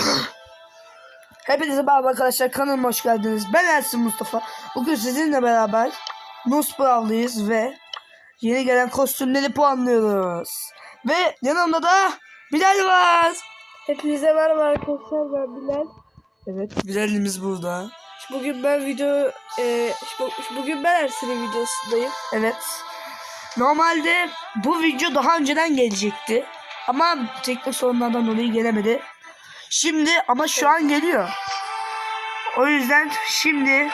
Hepinize merhaba arkadaşlar kanalıma hoş geldiniz. Ben Ersin Mustafa. Bugün sizinle beraber Nus Brawl'dayız ve yeni gelen kostümleri puanlıyoruz. Ve yanımda da Bilal var. Hepinize merhaba arkadaşlar ben Bilal. Evet Bilal'imiz burada. Bugün ben video e, bu- bugün ben Ersin'in videosundayım. Evet. Normalde bu video daha önceden gelecekti. Ama teknik sorunlardan dolayı gelemedi. Şimdi ama şu an geliyor. O yüzden şimdi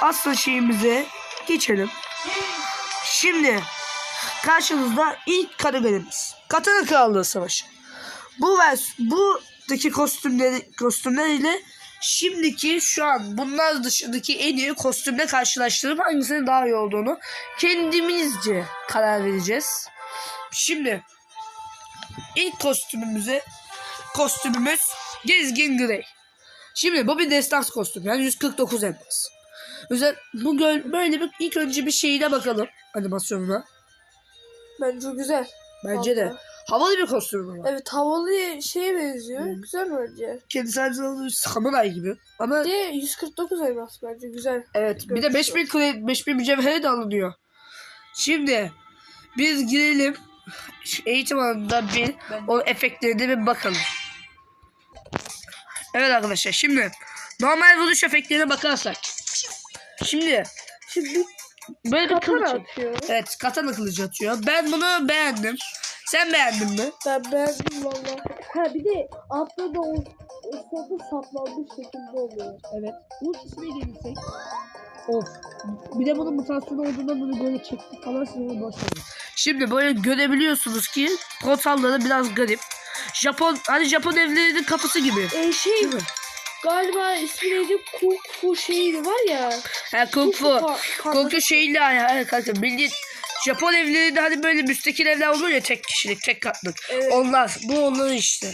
asıl şeyimize geçelim. Şimdi karşınızda ilk kategorimiz. Katana Krallığı Savaşı. Bu vers buradaki kostümleri kostümler ile şimdiki şu an bunlar dışındaki en iyi kostümle karşılaştırıp hangisinin daha iyi olduğunu kendimizce karar vereceğiz. Şimdi ilk kostümümüze kostümümüz Gezgin Grey. Şimdi bu bir destans kostüm yani 149 elmas. Özel bu böyle bir ilk önce bir şeyine bakalım animasyonuna. Bence güzel. Bence de havalı bir kostüm ama. Evet havalı şeye benziyor. Hmm. Güzel bence. Kendisi aynı zamanda samuray gibi. Ama de 149 elmas bence güzel. evet bir de Görüşürüz. 5000 kredi, 5000 mücevhere de alınıyor. Şimdi biz girelim eğitim alanında bir o efektlerine bir bakalım. Evet arkadaşlar şimdi normal vuruş efektlerine bakarsak. Şimdi Şimdi böyle bir katana kılıç. atıyor. Evet katana kılıcı atıyor. Ben bunu beğendim. Sen beğendin mi? Ben beğendim valla. Ha bir de altta da o, sırada saplanmış şekilde oluyor. Evet. Ultisine gelirsek. Of. Bir de bunun mutasyonu olduğundan bunu böyle çekti falan boş verin. Şimdi böyle görebiliyorsunuz ki portalları biraz garip. Japon hani Japon evlerinin kapısı gibi. E şey mi? galiba ismi neydi? Kung Fu şeydi var ya. Ha kung fu. Kung fu şeyle ya kanka bildiğin Japon evlerinde hani böyle müstakil evler olur ya tek kişilik tek katlık. Evet. Onlar. Bu onların işte.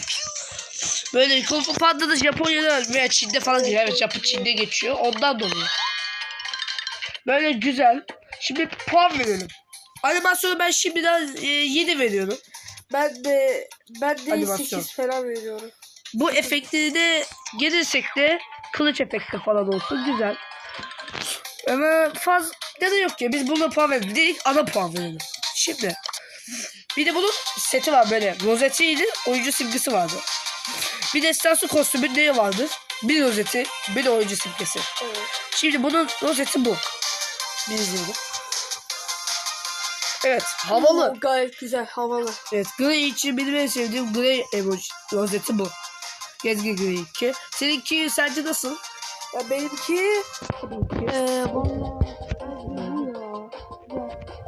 Böyle Kung Fu Panda da Japonya'da veya Çin'de falan geliyor. Evet Japon Çin'de geçiyor. Ondan dolayı. Böyle güzel. Şimdi puan verelim. Animasyonu ben şimdiden e, 7 veriyorum. Ben de ben de Animasyon. 8 falan veriyorum. Bu efektleri de gelirsek de kılıç efekti falan olsun. Güzel. Ama fazla da yok ya. Biz buna puan verelim. Direkt ana puan verelim. Şimdi. Bir de bunun seti var böyle. Rozetiydi. Oyuncu simgesi vardı. Bir de estansı kostümünde vardı. Bir rozeti, bir de oyuncu simgesi. Evet. Şimdi bunun rozeti bu. Bir izleyelim. Evet, havalı. Oo, Gayet güzel havalı. Evet, Grey için benim en sevdiğim Grey emoji rozeti bu. Gezgi Grey 2. Seninki sence nasıl? Ya benimki eee valla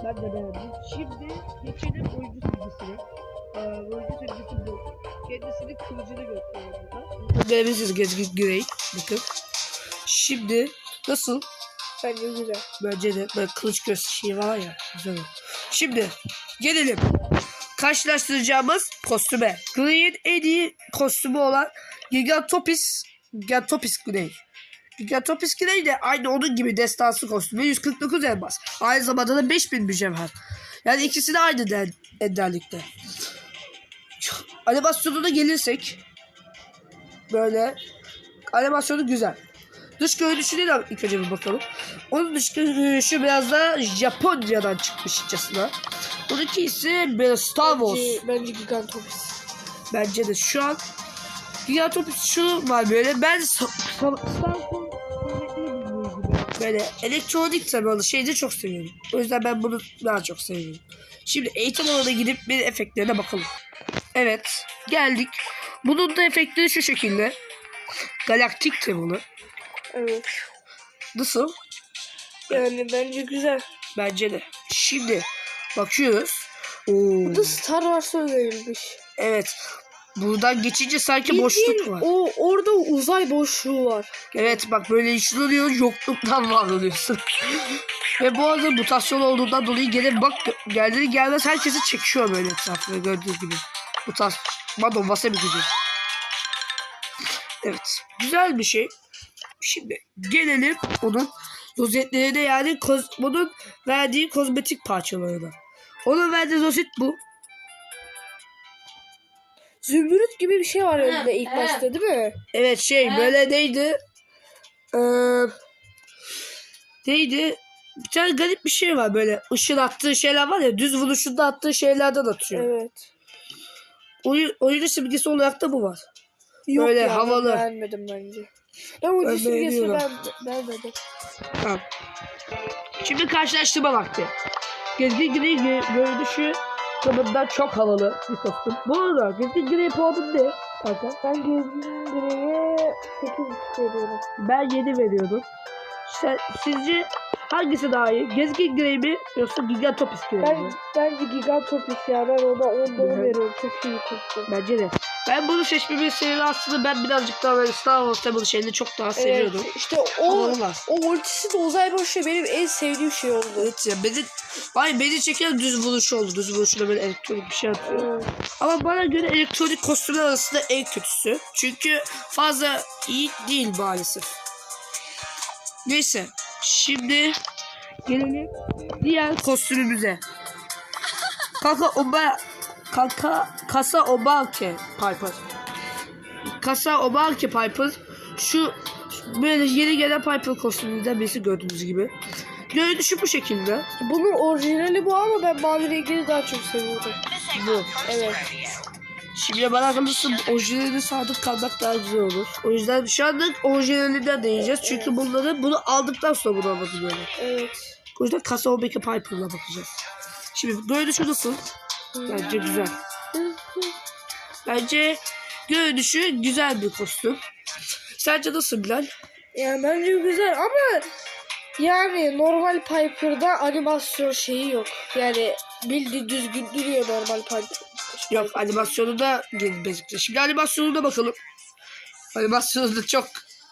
ben de beğendim. Şimdi geçelim oyuncu simgesine. Ee, oyuncu simgesi bu. Kendisinin kılıcını gösteriyor burada. Görebilirsiniz Gezgi Grey. Bakın. Şimdi nasıl? Bence güzel. Bence de böyle kılıç göz şeyi var ya. Güzel. o. Şimdi gelelim. Karşılaştıracağımız kostüme. Grey'in en iyi kostümü olan Gigantopis Gigantopis Grey. Gigantopis Grey de aynı onun gibi destansı kostümü 149 elmas. Aynı zamanda da 5000 mücevher. Yani ikisi de aynı den, enderlikte. Animasyonuna gelirsek böyle animasyonu güzel. Dış görünüşüne de ilk önce bir bakalım. Onun dış görünüşü biraz da Japonya'dan çıkmışçasına. Bununki ise Star Wars. Bence, bence Gigantopis. Bence de şu an Gigantopis şu var böyle. Ben Star Wars böyle elektronik temalı şeyleri çok seviyorum. O yüzden ben bunu daha çok seviyorum. Şimdi eğitim alanına gidip bir efektlerine bakalım. Evet geldik. Bunun da efektleri şu şekilde. Galaktik temalı. Evet. Nasıl? Yani bence güzel. Bence de. Şimdi bakıyoruz. Oo. Bu da Star Wars'a önerilmiş. Evet. Buradan geçince sanki Bildiğin boşluk var. O orada uzay boşluğu var. Evet bak böyle işleniyor yokluktan var oluyorsun. Ve bu arada mutasyon olduğundan dolayı gene bak geldiği gelmez herkesi çekiyor böyle etrafına gördüğünüz gibi. Mutasyon. Madon wasabi gibi. Evet. Güzel bir şey. Şimdi gelelim onun rozetlerine yani koz, bunun verdiği kozmetik parçalarına. Onun verdiği rozet bu. zümrüt gibi bir şey var önünde ilk başta değil mi? Evet şey böyle neydi? Ee, neydi? Bir tane garip bir şey var böyle. Işın attığı şeyler var ya düz vuruşunda attığı şeylerden atıyor. Evet. Oyun, oyunun simgesi olarak da bu var. Yok Böyle ya, ben havalı. Beğenmedim bence. Ben o Ben simgesini beğeniyorum. ben. Tamam. Şimdi karşılaştırma vakti. Gezgin gö- görünüşü bakımından çok havalı bir kostüm. Bu arada Gezgin Gri puanım ne? Kanka. Ben gezgin direğe 8 veriyorum. Ben 7 veriyordum. Sen, sizce hangisi daha iyi? Gezgin Grey mi yoksa Gigantopus Grey Ben mi? bence Gigantopus ya ben ona 10'da 10 Güzel. veriyorum. Çok iyi kostüm. Bence de. Ben bunu seçmemin sebebi aslında ben birazcık daha böyle Star Wars temalı şeyini çok daha seviyordum. Evet, işte o var. o ultisi de uzay boşluğu benim en sevdiğim şey oldu. Evet ya beni, ay beni çeken düz vuruşu oldu. Düz vuruşunda böyle elektronik bir şey atıyor. Ama bana göre elektronik kostümler arasında en kötüsü. Çünkü fazla iyi değil maalesef. Neyse. Şimdi gelelim diğer kostümümüze. Kanka Oba Kanka Kasa Obake Piper. Kasa Obake Piper şu böyle yeni gelen Piper kostümünden birisi gördüğünüz gibi. Görünüşü bu şekilde. Bunun orijinali bu ama ben mavi rengini daha çok seviyorum. Bu. Evet. Şimdi bana kalırsa orijinalini sadık kalmak daha güzel olur. O yüzden şu anlık orijinalinden deneyeceğiz. Çünkü bunları bunu aldıktan sonra bunu alabiliyorlar. Evet. O yüzden kasa Obeki Piper'la bakacağız. Şimdi görünüşü nasıl? Bence güzel. Bence görünüşü güzel bir kostüm. Sence nasıl Bilal? Yani bence güzel ama yani normal Piper'da animasyon şeyi yok. Yani bildiğin düzgün duruyor normal Piper. Yok animasyonu da gözüktü. Şimdi animasyonuna bakalım. Animasyonu da çok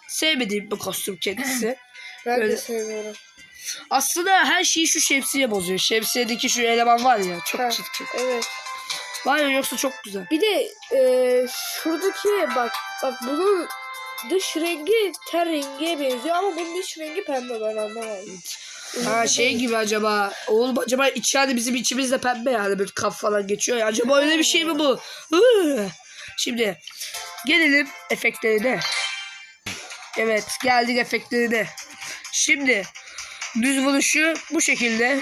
sevmediğim bir kostüm kendisi. Ben Öyle. de seviyorum. Aslında her şeyi şu şemsiye bozuyor. Şemsiyedeki şu eleman var ya çok Ha, çirkin. Evet. Var ya yoksa çok güzel. Bir de e, şuradaki bak bak bunun dış rengi ten rengiye benziyor ama bunun dış rengi pembe ben anlamadım. Ha şey gibi acaba. Oğlum acaba içeride bizim içimizde pembe yani bir kaf falan geçiyor ya. Acaba öyle bir şey mi bu? Şimdi gelelim efektlerine. Evet geldik efektlerine. Şimdi düz vuruşu bu şekilde.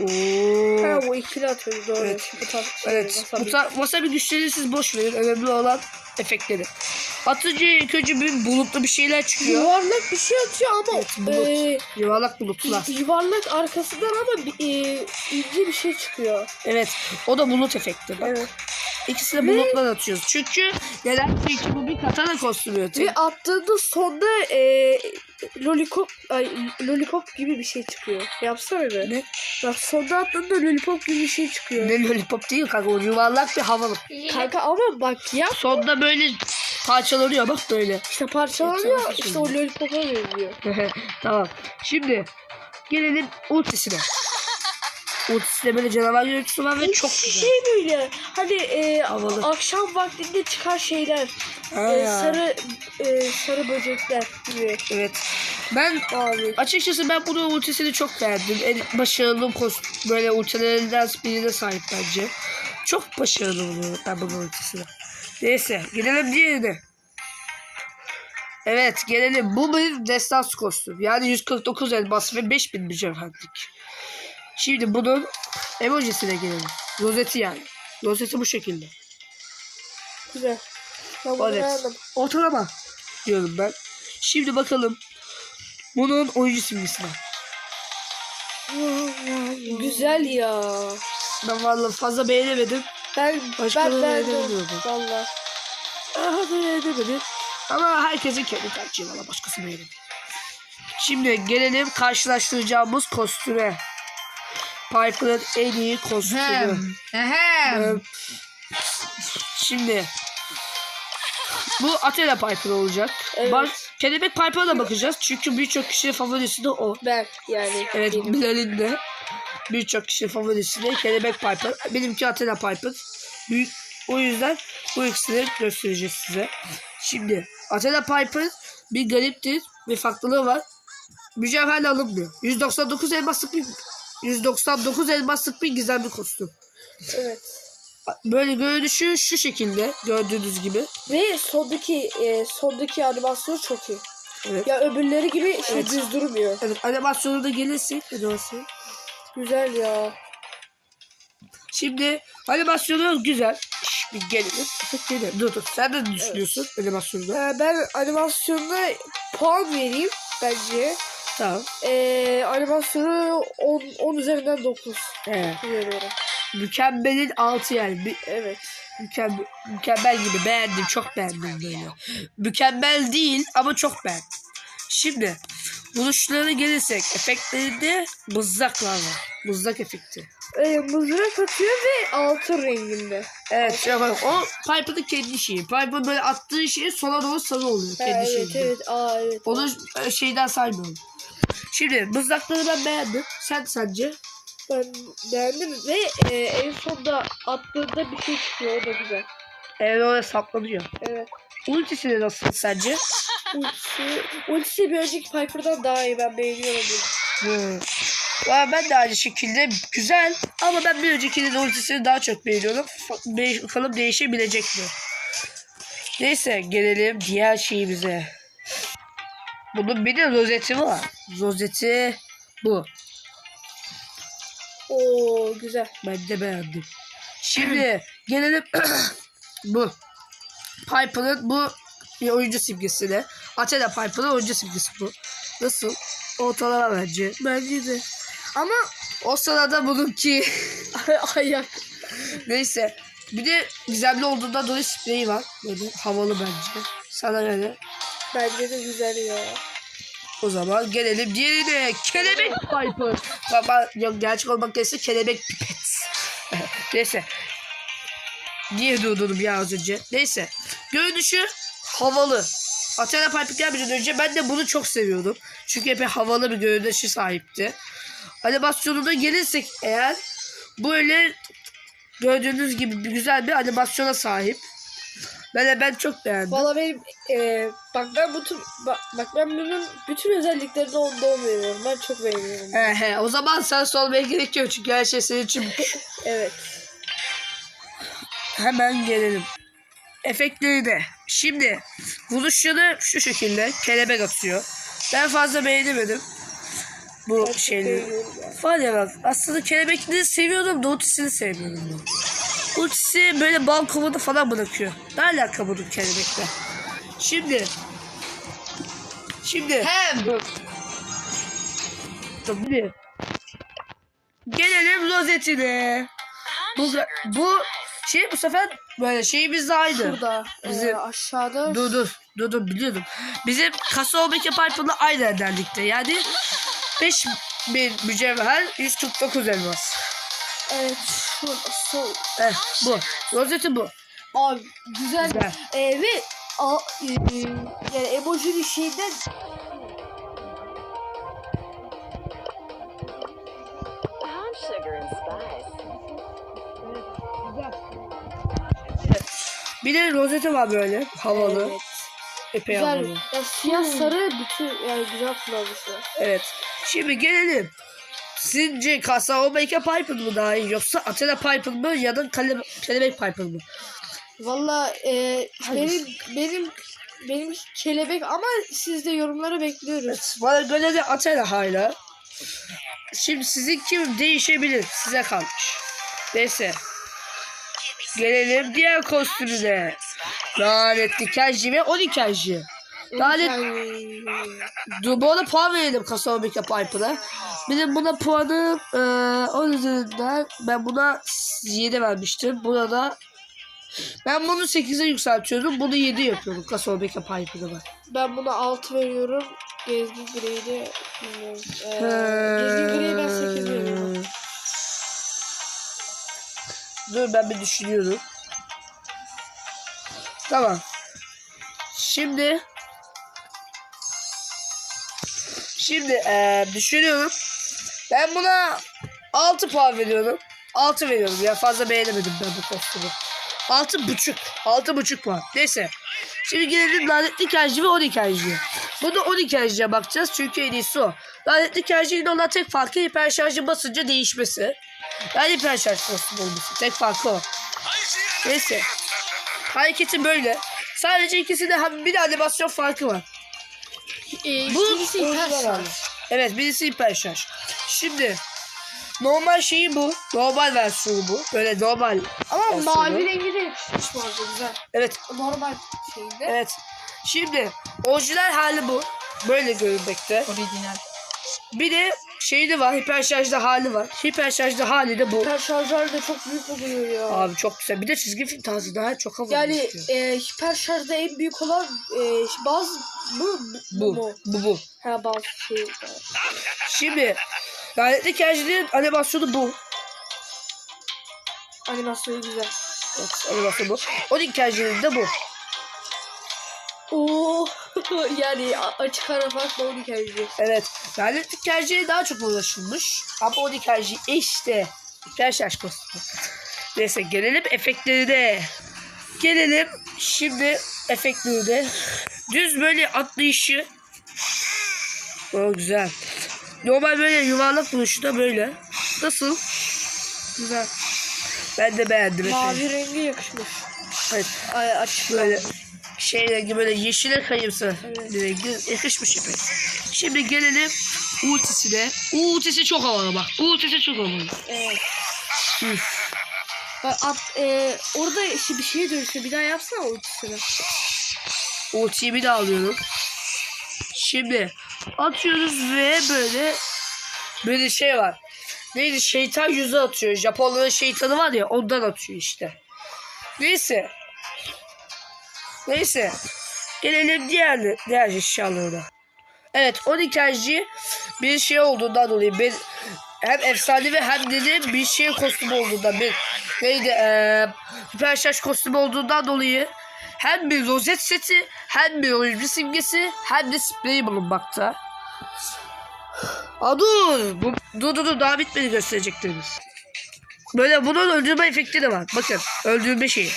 Oo. Ha bu ikili atıyordu doğru. Evet. Bu tarz Evet. wasabi. Bu ta- wasabi güçlerini siz boş verin. Önemli olan efektleri. Atınca ilk önce bir bulutlu bir şeyler çıkıyor. Yuvarlak bir şey atıyor ama Evet, bulut. e, Yuvarlak bulutlar. yuvarlak arkasından ama bir, e, ince bir şey çıkıyor. Evet. O da bulut efekti. Bak. Evet. İkisini bulutlar atıyoruz. Çünkü neden? Çünkü bu bir katana kostümü. Ve attığında sonda e, lollipop ay, lollipop gibi bir şey çıkıyor. Yapsana be. Ne? Bak sonda attığında lollipop gibi bir şey çıkıyor. Ne lollipop değil kanka. O yuvarlak bir havalı. Kanka ama bak ya Sonda böyle parçalanıyor bak böyle. işte parçalanıyor işte o lollipop'a benziyor. tamam. Şimdi gelelim ultisine. Ultisinde böyle canavar görüntüsü var ve çok güzel. Şey böyle hani e, Havalı. akşam vaktinde çıkan şeyler. Ha e, sarı e, sarı böcekler gibi. Evet. Ben Abi. Açıkçası ben bunun ultisini çok beğendim. En başarılı kos böyle ultilerinden birine sahip bence. Çok başarılı buluyorum ben bunun ultisini. Neyse gelelim diğerine. Evet gelelim. Bu bir destans kostüm. Yani 149 elmas ve 5000 mücevherlik. Şimdi bunun emojisine gelelim. Rozeti yani. Rozeti bu şekilde. Güzel. Ben bunu beğendim. Ortalama diyorum ben. Şimdi bakalım. Bunun oyuncu simgesine. Güzel ya. Ben vallahi fazla beğenemedim. Ben Başkaları ben beğendim. Valla. Aha beğenemedim. Ama herkesin kendi tercihi valla başkası beğenemiyor. Şimdi gelelim karşılaştıracağımız kostüme. Piper'ın en iyi kostümü. Ee, Şimdi bu Athena Piper olacak. Evet. Bak, Kelebek Piper'a da bakacağız. Çünkü birçok kişinin favorisi de o. Ben yani. Evet benim. Bilal'in de birçok kişi favorisi de Kelebek Piper. Benimki Athena Piper. Büyük, o yüzden bu ikisini göstereceğiz size. Şimdi Athena Piper bir gariptir ve farklılığı var. Mücevherle alınmıyor. 199 elmaslık bir 199 elmaslık bir gizemli kostüm. Evet. Böyle görünüşü şu şekilde gördüğünüz gibi. Ve sondaki e, sondaki animasyon çok iyi. Evet. Ya öbürleri gibi şey Evet. düz durmuyor. Evet animasyonu da gelirsin. Animasyon. Güzel ya. Şimdi animasyonu güzel. Bir gelelim. Gelelim. Dur dur. Sen de düşünüyorsun animasyonda? Ee, ben animasyonuna puan vereyim bence. Tamam. Ee, animasyonu 10, 10 üzerinden 9 Evet. veriyorum. Mükemmelin altı yani. Bir, Evet. mükemmel, mükemmel gibi beğendim. Çok beğendim böyle. Mükemmel değil ama çok beğendim. Şimdi vuruşlara gelirsek efektlerinde mızraklar var. Mızrak efekti. Ee, mızrak atıyor ve altın renginde. Evet şey yapalım. O Piper'ın kendi şeyi. Piper böyle attığı şey sola doğru sarı oluyor. Ha, Kendi evet şeyinde. evet. Aa evet. Onu e, şeyden saymıyorum. Şimdi mızrakları ben beğendim. Sen sence? Ben beğendim ve e, en sonda attığında bir şey çıkıyor. O da güzel. Evet oraya saplanıyor. Evet. Ultisi de nasıl sence? Ultisi, ultisi bir önceki Piper'dan daha iyi. Ben beğeniyorum bunu. Hmm. Valla ben de aynı şekilde güzel ama ben bir öncekinin ultisini daha çok beğeniyorum. Bakalım değişebilecek mi? Neyse gelelim diğer şeyimize. Bunun bir de rozeti var. Rozeti bu. Oo güzel. Ben de beğendim. Şimdi gelelim bu. Piper'ın bu bir oyuncu simgesine. Athena Piper'ın oyuncu simgesi bu. Nasıl? Ortalama bence. Bence de. Ama O sırada bununki ayak. Neyse. Bir de gizemli olduğundan dolayı spreyi var. Böyle havalı bence. Sana göre. Bence de güzel ya. O zaman gelelim diğerine. Kelebek Piper. Baba yok gerçek olmak gerekirse kelebek pipet. Neyse. Niye durdurdum ya az önce? Neyse. Görünüşü havalı. Athena Piper gelmeden önce ben de bunu çok seviyordum. Çünkü epey havalı bir görünüşü sahipti. Animasyonuna gelirsek eğer böyle gördüğünüz gibi bir güzel bir animasyona sahip. Ben de ben çok beğendim. Valla benim e, bak ben bütün bak, bak ben bunun bütün özelliklerini onda on veriyorum. Ben çok beğeniyorum. He he o zaman sen sormaya gerek yok çünkü her şey senin için. Evet. Hemen gelelim. Efektleri de. Şimdi vuruşları şu şekilde kelebek atıyor. Ben fazla beğenemedim. Bu şeyleri. Var ya bak aslında kelebekleri seviyordum da ultisini sevmiyorum ben. Ultisi böyle bal kovada falan bırakıyor. Ne alaka bunun kelebekle? Şimdi Şimdi hem Tabii. Gelelim rozetine. Bu, bu şey bu sefer böyle şeyimiz de aynı. Şurada Bizim- e, aşağıda Dur dur. Dur dur biliyordum. Bizim kasa Omega Piper'la aynı ederlikte. Yani 5 bin mücevher 149 elmas. Evet şurada sol. Eh, bu. Rozeti bu. Abi güzel. Güzel. E, ve a, e, yani and spice. Bir de rozeti var böyle. Havalı. Evet. Epey Güzel. havalı. Ya siyah sarı bütün yani güzel kullanmışlar. Evet. Şimdi gelelim. Sizce Omega Piper mı daha iyi yoksa Athena Piper mı ya da Kale Kelebek Piper mı? Valla e, benim benim benim kelebek ama siz de yorumlara bekliyoruz. Bana göre de Athena hala. Şimdi sizin kim değişebilir. Size kalmış. Neyse. Gelelim diğer kostümüne. Lanetli Kenji ve Oni Kenji. Yani, arada puan verelim Omega Piper'a. Benim buna puanım e, 10 üzerinden ben buna 7 vermiştim. Buna da ben bunu 8'e yükseltiyorum. Bunu 7 yapıyorum Omega Piper'a ben. ben buna 6 veriyorum. Gezgin Grey'i de bilmiyorum. Ee, Gezgin Grey'i ben 8 veriyorum. Dur ben bir düşünüyorum. Tamam. Şimdi Şimdi eee, düşünüyorum. Ben buna 6 puan veriyorum. 6 veriyorum ya fazla beğenemedim ben bu kostümü. 6 buçuk. 6 buçuk puan. Neyse. Şimdi gelelim lanetli kerci ve 12 kerciye. Bunu 12 kerciye bakacağız çünkü en iyisi o. Lanetli kercinin olan tek farkı hiper şarjı basınca değişmesi. Yani hiper şarj kostümü olması. Tek farkı o. Neyse. Hareketi böyle. Sadece ikisinde bir animasyon farkı var. Ee, Bu birisi hiper hali. Evet birisi hiper şarj. Şimdi normal şeyi bu. Normal versiyonu bu. Böyle normal. Ama versiyonu. mavi rengi de yakışmış bu arada güzel. Evet Normal şeyinde. evet. Şimdi orijinal hali bu. Böyle görünmekte. Orijinal. Bir de şeyi de var. Hiper şarjlı hali var. Hiper şarjlı hali de bu. Hiper şarjlar da çok büyük oluyor ya. Abi çok güzel. Bir de çizgi film tarzı daha çok havalı. yani e, hiper şarjda en büyük olan e, bazı bu bu, bu. Bu bu. Ha bazı şey. Şimdi lanetli kercilerin animasyonu bu. Animasyonu güzel. Evet, animasyonu bu. O kercilerin de bu. Oo yani açık ara farkla onu kendisi. Evet. Lanetli kerciye daha çok ulaşılmış. Ama o kerci işte. Şarj kostümü. Neyse gelelim efektlerine. Gelelim şimdi efektlerine. Düz böyle atlayışı. O güzel. Normal böyle yuvarlak duruşu da böyle. Nasıl? Güzel. Ben de beğendim. Mavi rengi yakışmış. Evet. Ay, açık Böyle şey rengi böyle yeşile Evet. bir rengi yakışmış ipe. Şimdi gelelim ultisine. Ultisi çok havalı bak. Ultisi çok havalı. Evet. Hı. Bak at, e, orada işte bir şeye dönüşüyor. Bir daha yapsana ultisini. Ultiyi bir daha alıyorum. Şimdi atıyoruz ve böyle böyle şey var. Neydi şeytan yüzü atıyor. Japonların şeytanı var ya ondan atıyor işte. Neyse. Neyse. Gelelim diğer diğer eşyalarına. Evet 12 bir şey olduğundan dolayı bir hem efsane ve hem de, de bir şey kostümü olduğundan bir neydi eee süper şarj kostümü olduğundan dolayı hem bir rozet seti hem bir oyuncu simgesi hem de spreyi bulunmakta. Aa dur. Bu, dur dur dur daha bitmedi göstereceklerimiz. Böyle bunun öldürme efekti de var. Bakın öldürme şeyi.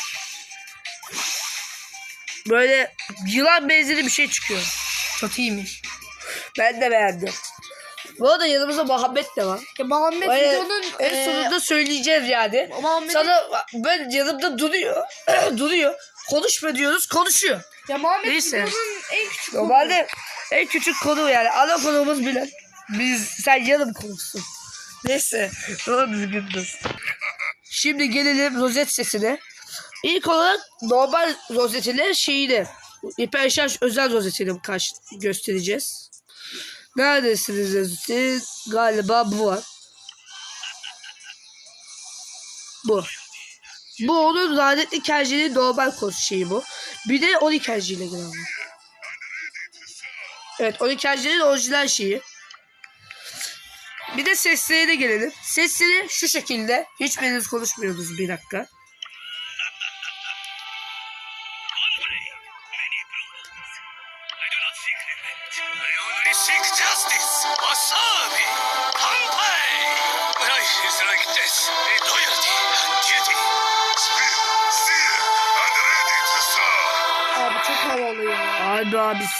Böyle yılan benzeri bir şey çıkıyor. Çok iyiymiş. Ben de beğendim. Bu arada yanımızda Muhammed de var. Ya Muhammed Böyle videonun en e, sonunda söyleyeceğiz yani. Muhammed'in- Sana ben yanımda duruyor. duruyor. Konuşma diyoruz. Konuşuyor. ya Muhammed Neyse. videonun en küçük Normalde en küçük konu yani. Ana konumuz bile. Biz sen yarım konuşsun. Neyse. Doğru düzgün dur. Şimdi gelelim rozet sesine. İlk olarak normal rozetiyle şeyini hiper şarj özel rozetini kaç göstereceğiz. Neredesiniz rozeti? Galiba bu var. Bu. Bu onun lanetli kercinin normal kod şeyi bu. Bir de 12 kerciyle gelen. Evet 12 kercinin orijinal şeyi. Bir de seslerine gelelim. Sesleri şu şekilde. Hiçbiriniz konuşmuyorsunuz bir dakika.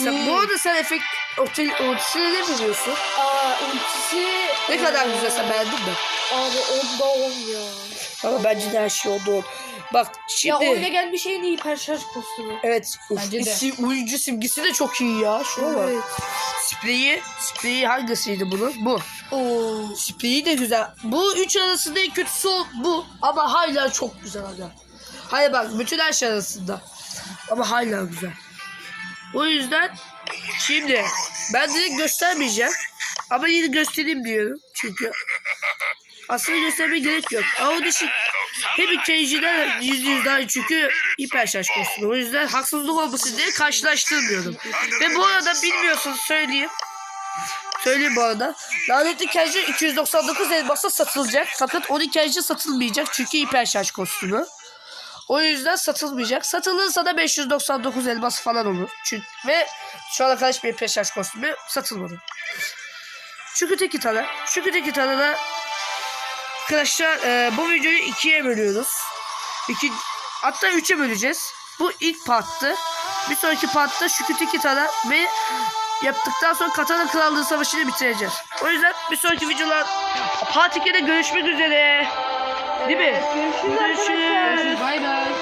Sen, bu arada sen efekt otel otisine ne veriyorsun? Aa ultisi Ne kadar güzel sen beğendin mi? Abi onda on ya. Ama bence de her şey oldu. oldu. Bak Ya şimdi oyuna gelmiş en iyi hiper şarj kostümü. evet Bence de. isim- oyuncu simgesi de çok iyi ya. Şuna bak. Evet. Spreyi, spreyi hangisiydi bunun? Bu. Oo. Spreyi de güzel. Bu üç arasında en kötüsü bu. Ama hala çok güzel aga. Hayır bak bütün her şey arasında. Ama hala güzel. O yüzden şimdi ben direkt göstermeyeceğim. Ama yine göstereyim diyorum. Çünkü aslında göstermeye gerek yok. Dışı hem Kenji'den yüzde yüz daha çünkü hiper kostümü. O yüzden haksızlık olmasın diye karşılaştırmıyorum. Ve bu arada bilmiyorsunuz söyleyeyim. Söyleyeyim bu arada. Lanetli Kenji 299 elmasla satılacak. Fakat 12 Kenji satılmayacak. Çünkü hiper şarj kostümü. O yüzden satılmayacak. Satılırsa da 599 elmas falan olur. Çünkü ve şu ana kadar hiçbir şarj kostümü satılmadı. Çünkü tek tane. Çünkü tek tane da arkadaşlar e, bu videoyu ikiye bölüyoruz. İki, hatta üçe böleceğiz. Bu ilk parttı. Bir sonraki partta Şükür Kitara ve yaptıktan sonra Katana Krallığı Savaşı'nı bitireceğiz. O yüzden bir sonraki videolar Part 2'de görüşmek üzere. Değil mi? Görüşürüz. Görüşürüz. Bay bay.